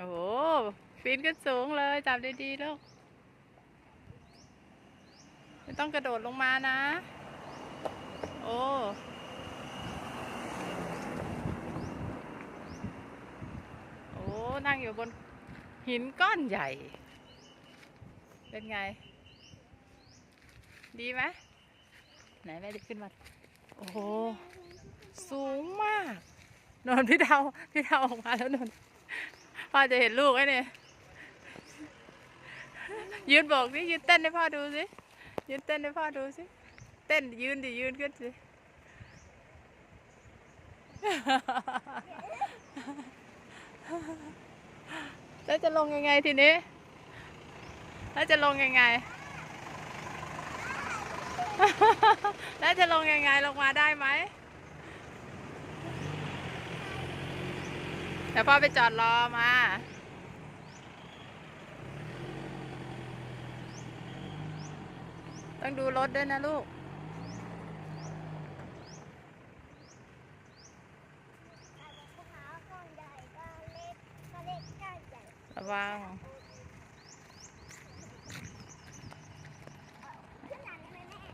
โอ้โหปีนขึ้นสูงเลย จับดีๆลูกไม่ต้องกระโดดลงมานะ โอ้โอ้นั่งอยู่บนหินก้อนใหญ่ เป็นไง ดีไหมไหนแม่ด้ขึ้นมา โอ้โห สูงมาก นอนพี่เทาพี่เทาออกมาแล้วนอน พ่อจะเห็นลูกไหมเนี่ยยืนบอกสิยืนเต้นให้พ่อดูสิยืนเต้นให้พ่อดูสิเต้นยืนดิยืนขึ้นสิแล้วจะลงยังไงทีนี้แล้วจะลงยังไง แล้วจะลงยังไงลงมาได้ไหม เดี๋ยวพ่อไปจอดรอมา ต้องดูรถด้วยนะลูก ระวัง